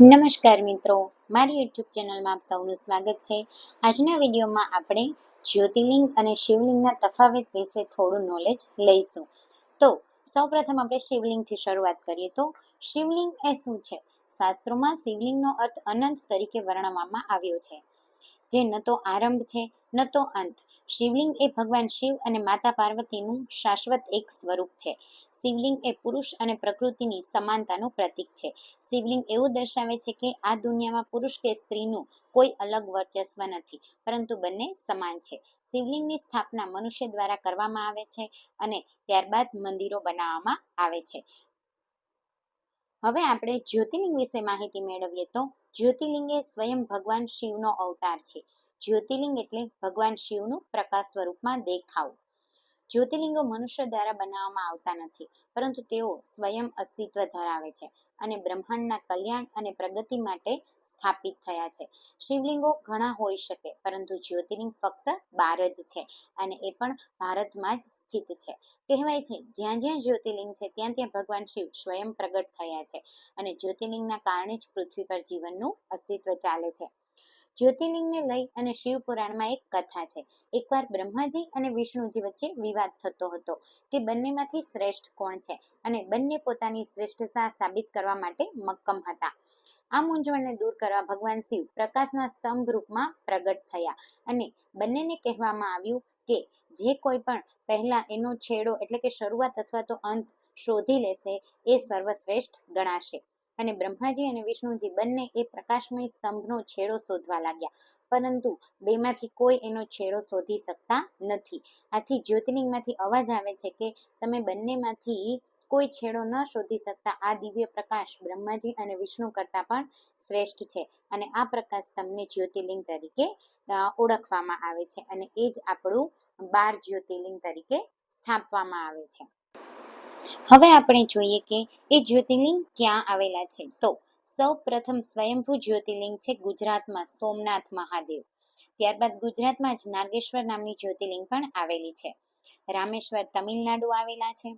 નમસ્કાર મિત્રો, મારી યુટ્યુબ ચેનલમાં આપ સૌનું સ્વાગત છે. આજના વિડીયોમાં આપણે જ્યોતિર્લિંગ અને શિવલિંગના તફાવત વિશે થોડું નોલેજ લઈશું. તો, સૌપ્રથમ આપણે શિવલિંગથી શરૂઆત કરીએ તો, શિવલિંગ એ શું છે? શાસ્ત્રોમાં શિવલિંગનો અર્થ અનંત તરીકે વર્ણવવામાં આવ્યો છે. જે ન તો આરંભ છે, ન તો અંત. શિવલિંગ એ ભગવાન શિવ અને માતા પાર્વતીનું શાશ્વત એક સ્વરૂપ છે. શિવલિંગ એ પુરુષ અને પ્રકૃતિની સમાનતાનું પ્રતીક છે. શિવલિંગ એવું દર્શાવે છે કે આ દુનિયામાં પુરુષ કે સ્ત્રીનું કોઈ અલગ વર્ચસ્વ નથી, પરંતુ બંને સમાન છે. શિવલિંગની સ્થાપના મનુષ્ય દ્વારા કરવામાં આવે છે અને ત્યારબાદ મંદિરો બનાવવામાં આવે છે. હવે આપણે જ્યોતિર્લિંગ વિશે માહિતી મેળવીએ તો જ્યોતિર્લિંગ એ સ્વયં ભગવાન શિવનો અવતાર છે. જ્યોતિર્લિંગ એટલે ભગવાન શિવનું પ્રકાશ સ્વરૂપમાં દેખાવ. જ્યોતિર્લિંગો મનુષ્ય દ્વારા બનાવવામાં આવતા નથી, પરંતુ તેઓ સ્વયં અસ્તિત્વ ધરાવે છે અને બ્રહ્માંડના કલ્યાણ અને પ્રગતિ માટે સ્થાપિત થયા છે. શિવલિંગો ઘણા હોઈ શકે, પરંતુ જ્યોતિર્લિંગ ફક્ત બાર જ છે અને એ પણ ભારતમાં જ સ્થિત છે. કહેવાય છે, જ્યાં જ્યાં જ્યોતિર્લિંગ છે, ત્યાં ત્યાં ભગવાન શિવ સ્વયં પ્રગટ થયા છે અને જ્યોતિર્લિંગના કારણે જ પૃથ્વી પર જીવનનું અસ્તિત્વ ચાલે છે. જ્યોતિર્લિંગને લઈ અને શિવ પુરાણમાં એક કથા છે. એકવાર બ્રહ્માજી અને વિષ્ણુજી વચ્ચે વિવાદ થતો હતો કે બંનેમાંથી શ્રેષ્ઠ કોણ છે અને બંને પોતાની શ્રેષ્ઠતા સાબિત કરવા માટે મક્કમ હતા. આ મૂંઝવણને દૂર કરવા ભગવાન શિવ પ્રકાશના સ્તંભ રૂપમાં પ્રગટ થયા અને બંનેને કહેવામાં આવ્યું કે જે કોઈ પણ પહેલા એનો છેડો એટલે કે શરૂઆત અથવા તો અંત શોધી લેશે એ સર્વશ્રેષ્ઠ ગણાશે. અને બ્રહ્માજી અને વિષ્ણુજી બંને એ પ્રકાશમય સ્તંભનો છેડો શોધવા લાગ્યા. પરંતુ બેમાંથી કોઈ એનો છેડો શોધી શકતા નથી. આથી જ્યોતિર્લિંગમાંથી અવાજ આવે છે કે તમે બંનેમાંથી કોઈ છેડો ન શોધી શકતા. આ દિવ્ય પ્રકાશ બ્રહ્માજી અને વિષ્ણુ કરતાં પણ શ્રેષ્ઠ છે અને આ પ્રકાશ તમને જ્યોતિર્લિંગ તરીકે ઓળખવામાં આવે છે અને એ જ આપણું બાર જ્યોતિર્લિંગ તરીકે સ્થાપવામાં આવે છે. હવે આપણે જોઈએ કે એ જ્યોતિર્લિંગ ક્યાં આવેલા છે. તો સૌ પ્રથમ સ્વયંભૂ જ્યોતિર્લિંગ છે ગુજરાતમાં સોમનાથ મહાદેવ. ત્યારબાદ ગુજરાતમાં જ નાગેશ્વર નામની જ્યોતિર્લિંગ પણ આવેલી છે. રામેશ્વર તમિલનાડુ આવેલા છે.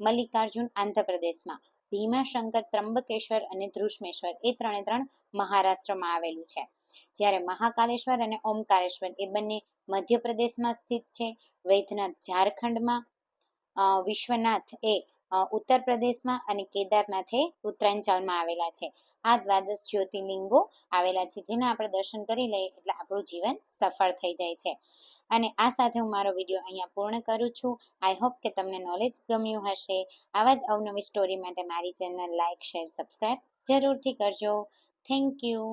મલ્લિકાર્જુન આંધ્રપ્રદેશમાં ભીમાશંકર ત્રંબકેશ્વર અને ધ્રુષ્મેશ્વર એ ત્રણે ત્રણ મહારાષ્ટ્રમાં આવેલું છે. જ્યારે મહાકાલેશ્વર અને ઓમકારેશ્વર એ બંને મધ્યપ્રદેશમાં સ્થિત છે. વૈદ્યનાથ ઝારખંડમાં વિશ્વનાથ એ ઉત્તર પ્રદેશમાં અને કેદારનાથ ઉત્તરાંચલમાં આવેલા છે. આ દ્વાદશ જ્યોતિર્લિંગો આવેલા છે, જેના આપણે દર્શન કરી લઈએ એટલે આપણું જીવન સફળ થઈ જાય છે. અને આ સાથે હું મારો વીડિયો અહીંયા પૂર્ણ કરું છું. આઈ હોપ કે તમને નોલેજ ગમ્યું હશે. આવા જ અવનવી સ્ટોરી માટે મારી ચેનલ લાઇક શેર સબસ્ક્રાઈબ જરૂરથી કરજો. Thank you